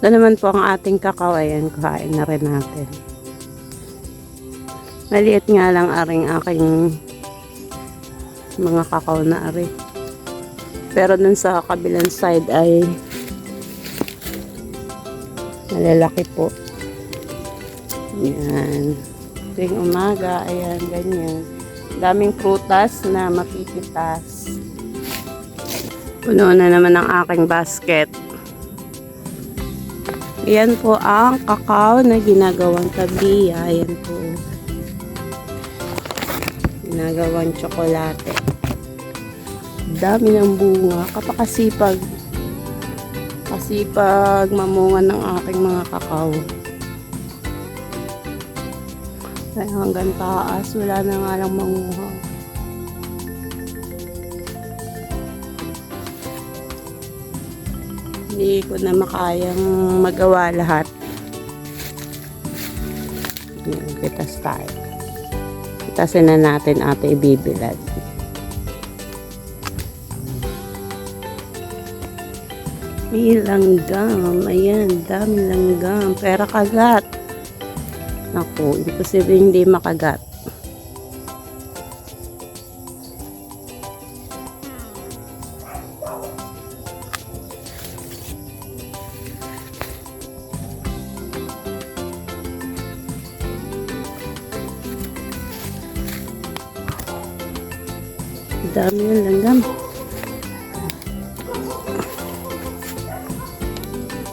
Ito naman po ang ating kakao. Ayan, kuhain na rin natin. Maliit nga lang aring aking mga kakao na ari. Pero dun sa kabilang side ay malalaki po. Yan. Tuwing umaga, ayan, ganyan. Daming prutas na mapipitas. Puno na naman ang aking basket. Yan po ang kakao na ginagawang tabi. Ayan po. Ginagawang tsokolate. Dami ng bunga. Kapakasipag. Kasipag mamunga ng aking mga kakao. Kaya hanggang taas, wala na nga lang manguha. Hindi ko na makayang magawa lahat. Yan, kitas tayo. Kitasin na natin ate ibibilad. May langgam. Ayan, dami langgam. Pera kagat. Naku, imposible hindi makagat. Dami ng langgam.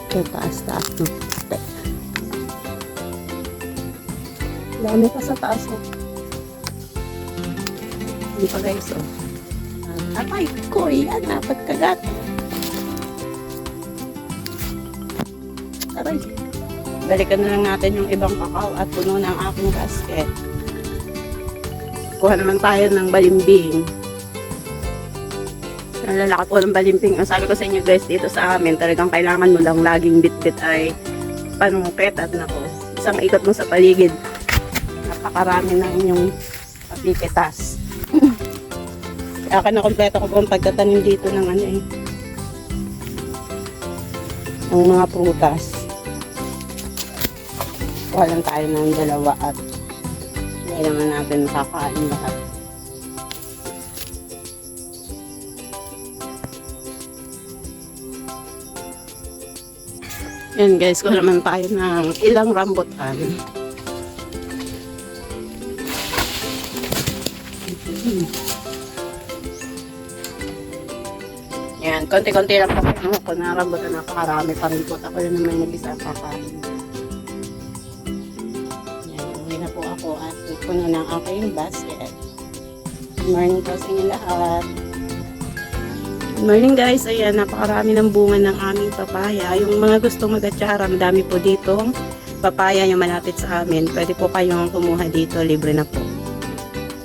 Ito, taas-taas ng puste. Dami pa sa taas. Oh. Hindi pa guys, oh. Atay ko, yan, dapat kagat. Aray. Balikan na lang natin yung ibang kakao at puno ng aking basket. Kuha naman tayo ng balimbing. Ang lalaki po ng balimbing. Ang sabi ko sa inyo guys, dito sa amin, talagang kailangan mo lang laging bit-bit ay panungkit at nako. Isang ikot mo sa paligid. Napakarami na inyong papipitas. Ka na kompleto ko po ang pagtatanim dito ng ano eh. Ng mga prutas. Kuha lang tayo ng dalawa at hindi naman natin makakain lahat. Yan guys, kuha naman tayo ng ilang rambutan. Yan, konti-konti lang po ano, kung na rambutan napakarami pa rin po. Ako yun naman nag-isa kakain. Yan, uwi na po ako at puno ng aking basket. Good morning po sa inyo lahat. Morning guys. Ayan, napakarami ng bunga ng aming papaya. Yung mga gustong mag-atsara, madami po dito papaya yung malapit sa amin. Pwede po kayong kumuha dito, libre na po.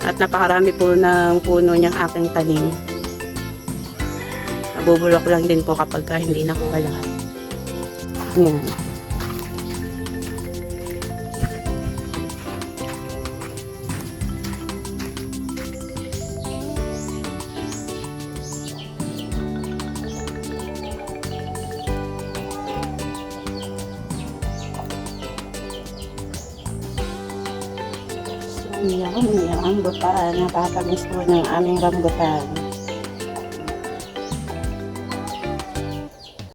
At napakarami po ng puno niyang aking tanim. Nabubulok lang din po kapag ka hindi nakuha lahat. Ayan. So, yan, yung rambutan. Nakakamiss po ng aming rambutan.